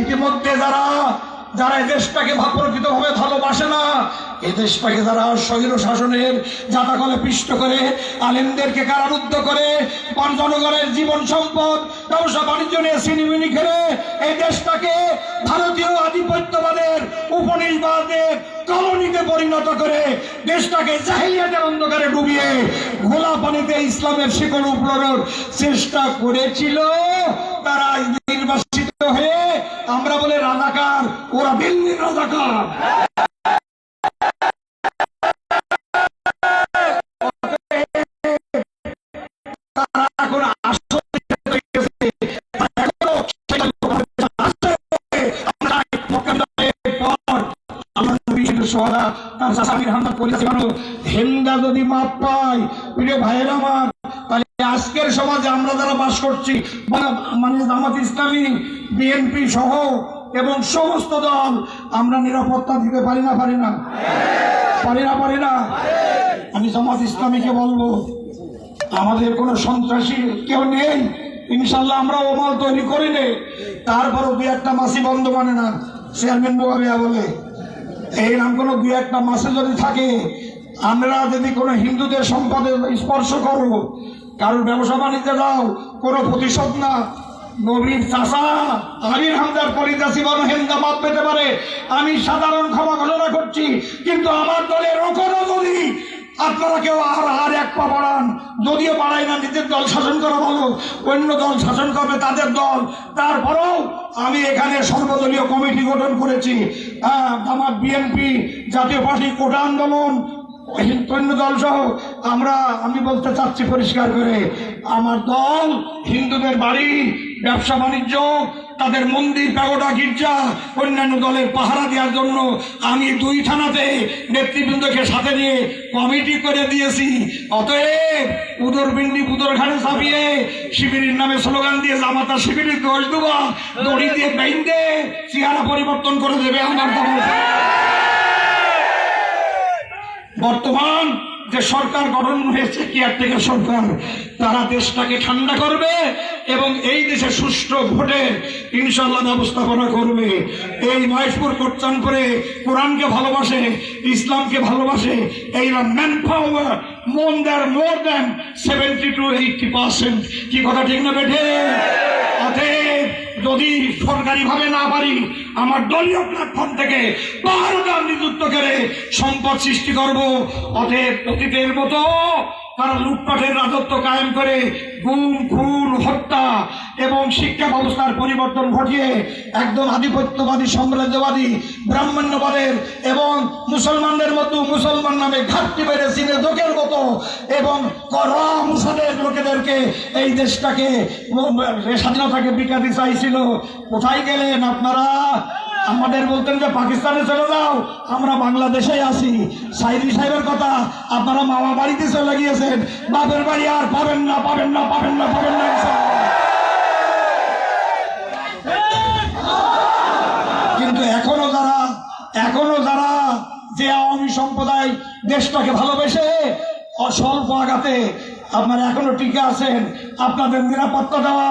ইতিমধ্যে যারা যারা এই দেশটাকে ভাবে ভালোবাসে না এই দেশটাকে যারা স্বৈর শাসনের জাতাকলে পিষ্ট করে, আলেমদেরকে কারারুদ্ধ করে জনগণের জীবন সম্পদ, ব্যবসা বাণিজ্য নিয়ে সিনিমিনি খেলে এই দেশটাকে ভারতীয় আধিপত্যবাদের উপনির্বাদের কলোনিতে পরিণত করে, দেশটাকে জাহিলিয়াতের অন্ধকারে ডুবিয়ে ঘোলা পানিতে ইসলামের শিকড় উপড়ানোর চেষ্টা করেছিল, তারা নির্বাসিত হয়ে আমরা বলে রাজাকার ওরা দিল্লির রাজাকার গেছে। তারা আছে। আমরা মোকাবিলার পর আমার নবী ছিল সোহাদা, তার চাচামির হামদা করিয়াছে কেন? হিন্দা যদি মাপ পায় প্রিয় ভাইয়ের আমার তাহলে আজকের সমাজে আমরা যারা বাস করছি মানে জামাত ইসলামী, বিএনপি সহ এবং সমস্ত দল, আমরা নিরাপত্তা দিতে পারি না পারি না? পারি না পারি না? আমি জামাত ইসলামীকে বলব, আমাদের কোনো সন্ত্রাসী কেউ নেই। ইনশাল্লাহ আমরা ওমাল তৈরি করি নে। তারপরও দুই একটা মাসি বন্ধ মানে না। চেয়ারম্যান বোয়াবিয়া বলে। এই নাম কোনো দুই একটা মাসে যদি থাকে, আমরা যদি কোনো হিন্দুদের সম্পদে স্পর্শ করো কারোর ব্যবসা বাণিজ্য দাও, কোনো প্রতিশোধ না। নবীর চাষা আমির হামদার পরিদাসী বন হেন্দা মাপ পেতে পারে। আমি সাধারণ ক্ষমা ঘোষণা করছি, কিন্তু আমার দলের ওখানেও যদি আপনারা কেউ আর আর এক পা বাড়ান, যদিও বাড়াই না, নিজের দল শাসন করা ভালো অন্য দল শাসন করবে তাদের দল। তারপরেও আমি এখানে সর্বদলীয় কমিটি গঠন করেছি। আমার বিএনপি জাতীয় পার্টি কোটা আন্দোলন অন্য দল সহ আমরা, আমি বলতে চাচ্ছি পরিষ্কার করে, আমার দল, হিন্দুদের বাড়ি, ব্যবসা বাণিজ্য, তাদের মন্দির পাগোটা গির্জা, অন্যান্য দলের পাহারা দেওয়ার জন্য আমি দুই থানাতে নেতৃবৃন্দকে সাথে নিয়ে কমিটি করে দিয়েছি। অতএব উদর বিন্দি পুদর ঘাটে চাপিয়ে শিবিরের নামে স্লোগান দিয়ে জামাতা শিবিরের দোষ দেওয়া দড়ি দিয়ে বাইন্দে চেহারা পরিবর্তন করে দেবে আমার দল। বর্তমান যে সরকার গঠন হয়েছে কেয়ারটেকার সরকার, তারা দেশটাকে ঠান্ডা করবে এবং এই দেশে সুষ্ঠু ভোটের ইনশাল্লাহ ব্যবস্থাপনা করবে। এই মহেশপুর কোটচানপুরে কোরআনকে ভালোবাসে, ইসলামকে ভালোবাসে এইরা man power more there more than seventy two eighty percent কি কথা ঠিক না বেঠে? যদি সরকারি ভাবে না পারি, আমার দলীয় প্ল্যাটফর্ম থেকে বারোটা নিযুক্ত করে সম্পদ সৃষ্টি করব। অতএব অতীতের মতো তারা লুটপাটের রাজত্ব কায়েম করে গুম, খুন, হত্যা এবং শিক্ষা ব্যবস্থার পরিবর্তন ঘটিয়ে একদম আধিপত্যবাদী, সাম্রাজ্যবাদী, ব্রাহ্মণ্যবাদের এবং মুসলমানদের মতো মুসলমান নামে ঘাটতি বেড়ে চিনে লোকের মতো এবং মুসাদের লোকেদেরকে এই দেশটাকে, স্বাধীনতাকে বিকাতে চাইছিল। কোথায় গেলেন আপনারা? আমাদের বলতেন যে, পাকিস্তানে চলে যাও, আমরা বাংলাদেশে আছি। সাইদি সাহেবের কথা, আপনারা মামা বাড়িতে চলে গিয়েছেন। বাপের বাড়ি আর পাবেন না পাবেন না পাবেন না পাবেন না কিন্তু এখনও যারা এখনও যারা যে আওয়ামী সম্প্রদায় দেশটাকে ভালোবেসে অস্বল্প আঘাতে আপনারা এখনও টিকে আছেন। আপনাদের নিরাপত্তা দেওয়া,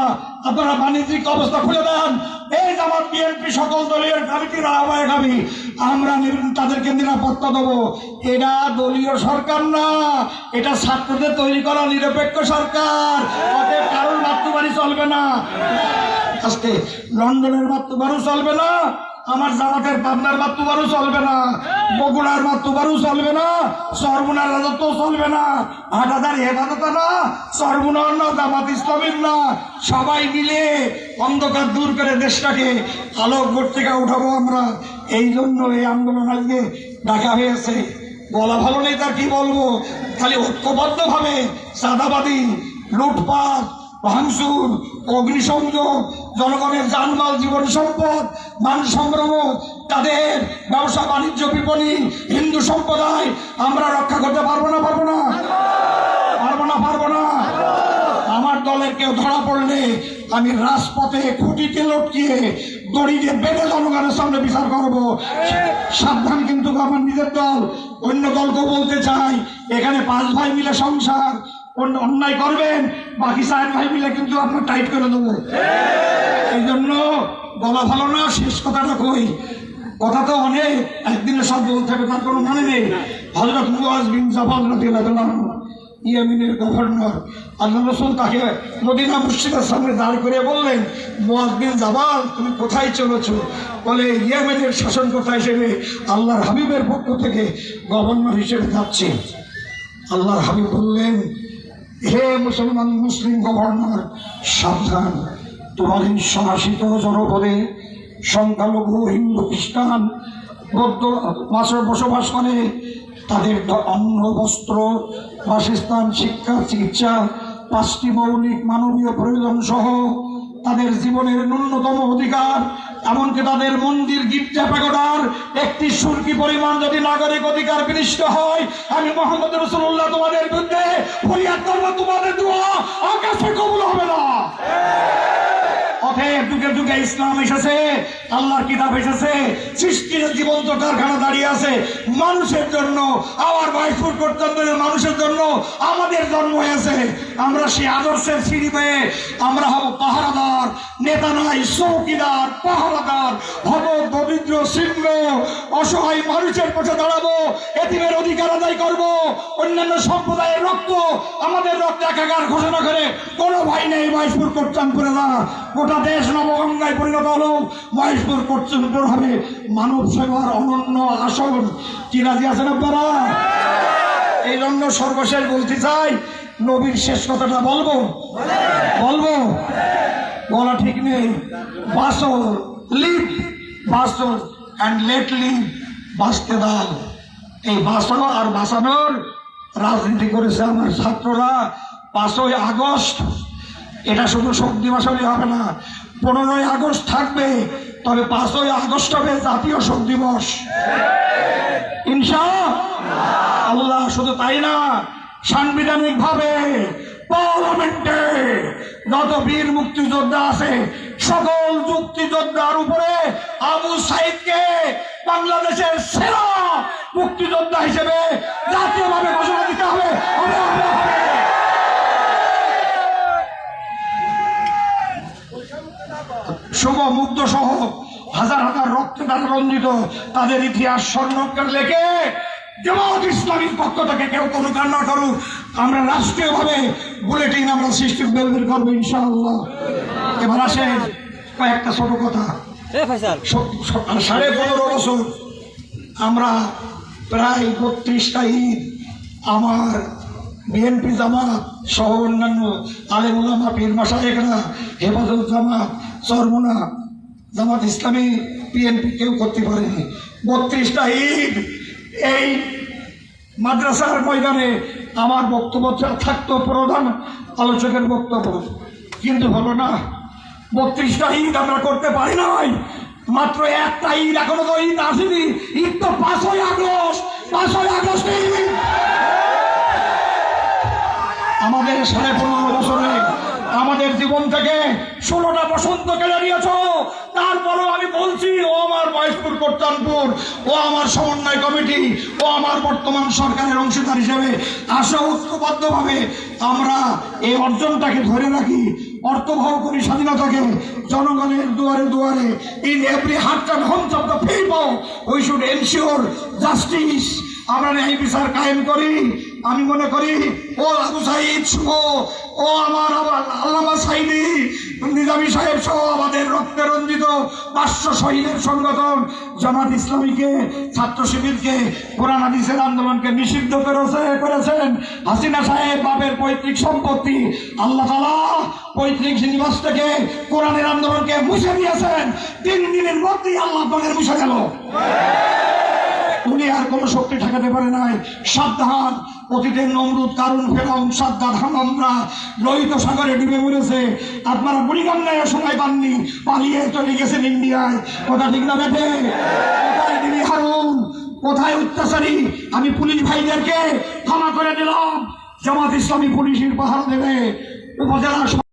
আপনারা বাণিজ্যিক অবস্থা খুলে দেন। এই আমার বিএনপি সকল দলীয় কমিটির আহ্বায়ক আমি আমরা তাদেরকে নিরাপত্তা দেবো। এটা দলীয় সরকার না, এটা ছাত্রদের তৈরি করা নিরপেক্ষ সরকার। কারোর মাতৃবাড়ি চলবে না। আজকে লন্ডনের মাতৃবারও চলবে না আমার জামাতের পাবনার মাতৃবারও চলবে না, বগুড়ার মাতৃবারও চলবে না সর্বনার রাজত্ব চলবে না, হাটাদার হেফাজত না সর্বনার না, জামাত ইসলামের না। সবাই মিলে অন্ধকার দূর করে দেশটাকে আলোক থেকে উঠাবো আমরা। এই জন্য এই আন্দোলন আজকে ডাকা হয়েছে। বলা ভালো নেই তার কি বলব? খালি ঐক্যবদ্ধভাবে সাদাবাদী, লুটপাট ভাঙচুর অগ্নিসংযোগ জনগণের জানমাল জীবন সম্পদ, মান সংগ্রহ তাদের ব্যবসা, বাণিজ্য, বিপণী, হিন্দু সম্প্রদায়, আমরা রক্ষা করতে পারব না পারব না। পারব না পারব না। আমার দলের কেউ ধরা পড়লে আমি রাজপথে খুঁটিতে লটকিয়ে দড়ি দিয়ে বেঁধে জনগণের সামনে বিচার করব। সাবধান কিন্তু আমার নিজের দল। অন্য দলকেও বলতে চাই, এখানে পাঁচ ভাই মিলে সংসার অন্যায় করবেন, বাকি সাহেব ভাই মিলে কিন্তু আপনার টাইট করে দেবো। এই জন্য বলা ভালো না, শেষ কথাটা কই? কথা তো অনেক, একদিনে সব বলতে হবে, তার কোনো মানে নেই। হজরত মুয়াজ বিন জাফর রাদিয়াল্লাহু ইয়ামিনের গভর্নর আল্লাহ রসুল তাকে মদিনা মসজিদের সামনে দাঁড় করে বললেন, মুয়াজ বিন জাবাল, তুমি কোথায় চলেছো? বলে, ইয়ামেনের শাসনকর্তা হিসেবে আল্লাহর হাবিবের পক্ষ থেকে গভর্নর হিসেবে যাচ্ছি। আল্লাহর হাবিব বললেন হে মুসলমান মুসলিম গভর্নর, সাবধান। তোমার শাসিত জনপদে সংখ্যালঘু হিন্দু খ্রিস্টান, বৌদ্ধ মাসের বসবাস করে, তাদের অন্ন, বস্ত্র, বাসস্থান, শিক্ষা, চিকিৎসা, পাঁচটি মৌলিক মানবীয় প্রয়োজন সহ তাদের জীবনের ন্যূনতম অধিকার, এমনকি তাদের মন্দির গির্জা প্যাগোডার, একটি সুরকি পরিমাণ যদি নাগরিক অধিকার বিনিষ্ট হয়, আমি মোহাম্মদ রসুল্লাহ তোমাদের বিরুদ্ধে ফরিয়াদ তোমাদের দোয়া আকাশে কবুল হবে না। ইসলাম এসেছে, আল্লাহর কিতাব এসেছে, সৃষ্টির জীবন্ত কারখানা দাঁড়িয়ে আছে মানুষের জন্য, আবার বাইফুর কর্তব্যের মানুষের জন্য। আমাদের জন্ম হয়েছে। আমরা সেই আদর্শের সিঁড়ি পেয়ে আমরা হব পাহারাদার, নেতা নাই, চৌকিদার, পাহারাদার, হব দরিদ্র, সিংহ, অসহায় মানুষের পথে দাঁড়াবো, এতিমের অধিকার আদায় করব। অন্যান্য সম্প্রদায়ের রক্ত আমাদের রক্ত একাকার ঘোষণা করে, কোনো ভাই নেই মহেশপুর কোটচাঁদপুরে না গোটা দেশ নবগঙ্গায় পরিণত হলো মহেশপুর কোটচাঁদপুর হবে মানব সেবার অনন্য আসন। কি আছেন আপনারা? এই জন্য সর্বশেষ বলতে চাই, নবীর শেষ কথাটা বলব? বলব? বলা ঠিক নেই। বাসো লিভ বাসো অ্যান্ড লেট লিভ বাঁচতে দাও এই বাঁচানো আর বাঁচানোর রাজনীতি করেছে আমার ছাত্ররা পাঁচই আগস্ট। এটা শুধু শোক দিবস হবে না, পনেরোই আগস্ট থাকবে, তবে পাঁচই আগস্ট হবে জাতীয় শোক দিবস। ইনশা আল্লাহ শুধু তাই না সাংবিধানিক ভাবে পার্লামেন্টে যত বীর মুক্তিযোদ্ধা আছে, সকল মুক্তিযোদ্ধার উপরে আবু সাইদকে বাংলাদেশের সেরা মুক্তিযোদ্ধা হিসেবে জাতীয়ভাবে ঘোষণা দিতে হবে। শুভ মুগ্ধ সহ হাজার হাজার রক্তে দ্বারা রঞ্জিত তাদের ইতিহাস স্বর্ণকার লেখে জামাত ইসলামীর পক্ষ থেকে কেউ কোনো কান্না করুক। আমরা রাষ্ট্রীয়ভাবে বুলেটিন আমরা সৃষ্টি বের করব ইনশাআল্লাহ। এবার আসেন কয়েকটা ছোট কথা। সাড়ে পনেরো বছর আমরা প্রায় বত্রিশটা ঈদ আমার বিএনপি জামা সহ অন্যান্য আলেমুলামা পীর মাসায়েকরা হেফাজত জামাত, চরমোনা, জামাত ইসলামী বিএনপি কেউ করতে পারেনি। বত্রিশটা ঈদ এই মাদ্রাসার ময়দানে আমার বক্তব্য থাকতো প্রধান আলোচকের বক্তব্য। কিন্তু হলো না। বত্রিশটা ঈদ আমরা করতে পারি নাই। মাত্র একটা ঈদ এখনও তো ঈদ আসেনি। ঈদ তো পাঁচই আগস্ট। পাঁচই আগস্ট আমাদের সাড়ে পনেরো বছরে আমাদের জীবন থেকে ষোলোটা বসন্ত কেড়ে নিয়েছ। তারপরও আমি বলছি, ও আমার মহেশপুর কর্তানপুর, ও আমার সমন্বয় কমিটি, ও আমার বর্তমান সরকারের অংশীদার হিসেবে আশা ঐক্যবদ্ধভাবে আমরা এই অর্জনটাকে ধরে রাখি। অর্থবহ করি স্বাধীনতাকে জনগণের দুয়ারে দুয়ারে। In every heart and homes of the people we should ensure justice আমরা ন্যায় বিচার কায়েম করি। আমি মনে করি, ও আবু সাইদ শুভ ও আমার আবার আল্লামা সাইদি, নিজামী সাহেব সহ আমাদের রক্তে রঞ্জিত পাঁচশো শহীদের সংগঠন, জামাত ইসলামীকে, ছাত্র শিবিরকে, কোরআন হাদিসের আন্দোলনকে নিষিদ্ধ করেছে, করেছেন। হাসিনা সাহেব, বাপের পৈতৃক সম্পত্তি, আল্লাহ তালা পৈতৃক নিবাস থেকে কোরআনের আন্দোলনকে মুছে দিয়েছেন। তিন দিনের মধ্যেই আল্লাহ মুছে গেল। উনি আর কোনো শক্তি ঠেকাতে পারে নাই। সাবধান, অতীতের নমরুদ কারণ ফেরাউন সাদ্দাত হামামরা লোহিত সাগরে ডুবে মরেছে। আপনারা বুড়িগঙ্গায় সময় পাননি, পালিয়ে চলে গেছেন ইন্ডিয়ায়। কথা ঠিক না বেঠে? কোথায় হারুন? কোথায় অত্যাচারী? আমি পুলিশ ভাইদেরকে ক্ষমা করে দিলাম। জামাত ইসলামী পুলিশের পাহারা দেবে। উপজেলা